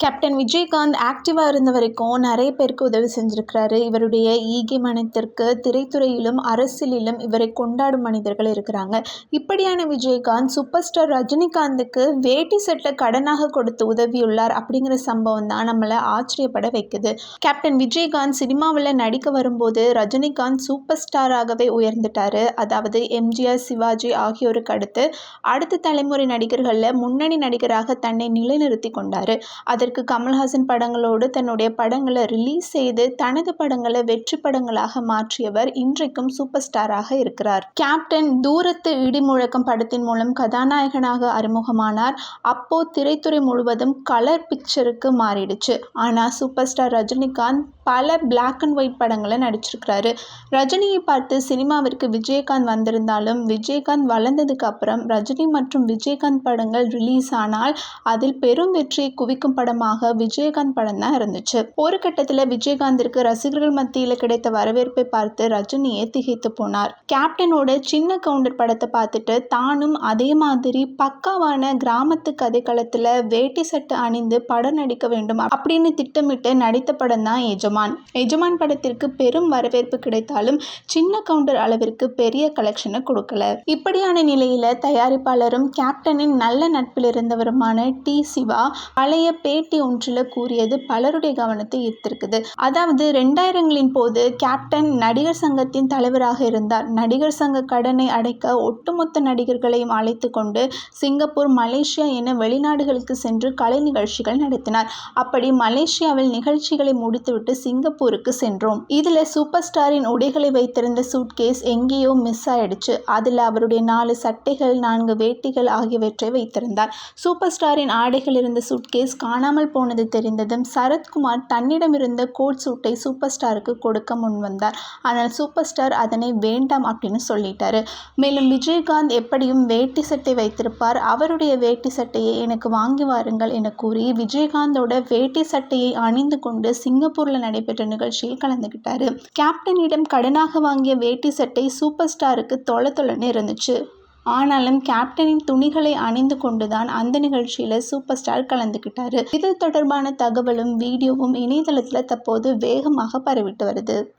Captain Vijayakanth ஆக்டிவாக இருந்த வரைக்கும் நிறைய பேருக்கு உதவி செஞ்சுருக்கிறாரு. இவருடைய ஈகை மனத்திற்கு திரைத்துறையிலும் அரசியலிலும் இவரை கொண்டாடும் மனிதர்கள் இருக்கிறாங்க. இப்படியான விஜயகாந்த் சூப்பர் ஸ்டார் ரஜினிகாந்துக்கு வேட்டி செட்டை கடனாக கொடுத்து உதவியுள்ளார் அப்படிங்கிற சம்பவம் தான் நம்மளை ஆச்சரியப்பட வைக்குது. கேப்டன் விஜயகாந்த் சினிமாவில் நடிக்க வரும்போது ரஜினிகாந்த் சூப்பர் ஸ்டாராகவே உயர்ந்துட்டார். அதாவது எம்ஜிஆர் சிவாஜி ஆகியோருக்கு அடுத்து அடுத்த தலைமுறை நடிகர்களில் முன்னணி நடிகராக தன்னை நிலைநிறுத்தி கொண்டார். அது அதற்கு கமல்ஹாசன் படங்களோடு தன்னுடைய படங்களை ரிலீஸ் செய்து தனது படங்களை வெற்றி படங்களாக மாற்றியவர் இன்றைக்கும் சூப்பர் ஸ்டாராக இருக்கிறார். கேப்டன் தூரத்து இடி முழக்கம் படத்தின் மூலம் கதாநாயகனாக அறிமுகமானார். அப்போ திரைத்துறை முழுவதும் கலர் பிக்சருக்கு மாறிடுச்சு. ஆனால் சூப்பர் ஸ்டார் ரஜினிகாந்த் பல பிளாக் அண்ட் ஒயிட் படங்களை நடிச்சிருக்கிறாரு. ரஜினியை பார்த்து சினிமாவிற்கு விஜயகாந்த் வந்திருந்தாலும் விஜயகாந்த் வளர்ந்ததுக்கு அப்புறம் ரஜினி மற்றும் விஜயகாந்த் படங்கள் ரிலீஸ் ஆனால் அதில் பெரும் வெற்றியை குவிக்கும் படம் படமாக விஜயகாந்த் படம் தான் இருந்துச்சு. ஒரு கட்டத்தில் விஜயகாந்திற்கு ரசிகர்கள் மத்தியில் கிடைத்த வரவேற்பை பார்த்து ரஜினியே திகைத்து போனார். கேப்டனோட சின்ன கவுண்டர் படத்தை பார்த்துட்டு தானும் அதே மாதிரி பக்காவான கிராமத்து கதைக்களத்தில் வேட்டி சட்டை அணிந்து படம் நடிக்க வேண்டும் அப்படின்னு திட்டமிட்டு நடித்த படம் தான் எஜமான். எஜமான் படத்திற்கு பெரும் வரவேற்பு கிடைத்தாலும் சின்ன கவுண்டர் அளவிற்கு பெரிய கலெக்ஷனை கொடுக்கல. இப்படியான நிலையில தயாரிப்பாளரும் கேப்டனின் நல்ல நட்பில் இருந்தவருமான டி சிவா பழைய பேட் பேட்டி ஒன்றில் கூறியது பலருடைய கவனத்தை ஈர்த்திருக்குது. அதாவது ரெண்டாயிரங்களின் போது கேப்டன் நடிகர் சங்கத்தின் தலைவராக இருந்தார். நடிகர் சங்க கடனை அடைக்க ஒட்டுமொத்த நடிகர்களையும் அழைத்து கொண்டு சிங்கப்பூர் மலேசியா என வெளிநாடுகளுக்கு சென்று கலை நிகழ்ச்சிகள் நடத்தினார். அப்படி மலேசியாவில் நிகழ்ச்சிகளை முடித்துவிட்டு சிங்கப்பூருக்கு சென்றோம். இதில் சூப்பர் ஸ்டாரின் உடைகளை வைத்திருந்த சூட்கேஸ் எங்கேயோ மிஸ் ஆயிடுச்சு. அதில் அவருடைய நாலு சட்டைகள் நான்கு வேட்டிகள் ஆகியவற்றை வைத்திருந்தார். சூப்பர் ஸ்டாரின் ஆடைகள் இருந்த சூட்கேஸ் காணாமல் காணாமல் போனது தெரிந்ததும் சரத்குமார் தன்னிடமிருந்த கோட் சூட்டை சூப்பர் ஸ்டாருக்கு கொடுக்க முன்வந்தார் ஆனால் சூப்பர் ஸ்டார் அதனை வேண்டாம் அப்படின்னு சொல்லிட்டாரு. மேலும் விஜயகாந்த் எப்படியும் வேட்டி சட்டை வைத்திருப்பார். அவருடைய வேட்டி சட்டையை எனக்கு வாங்கி வாருங்கள் என கூறி விஜயகாந்தோட வேட்டி சட்டையை அணிந்து கொண்டு சிங்கப்பூரில் நடைபெற்ற நிகழ்ச்சியில் கலந்துகிட்டாரு. கேப்டனிடம் கடனாக வாங்கிய வேட்டி சட்டை சூப்பர் ஸ்டாருக்கு தொலை தொலைன்னு இருந்துச்சு. ஆனாலும் கேப்டனின் துணிகளை அணிந்து கொண்டுதான் அந்த நிகழ்ச்சியில் சூப்பர் ஸ்டார் கலந்துக்கிட்டாரு இது தொடர்பான தகவலும் வீடியோவும் இணையதளத்தில் தற்போது வேகமாக பரவிட்டு வருது.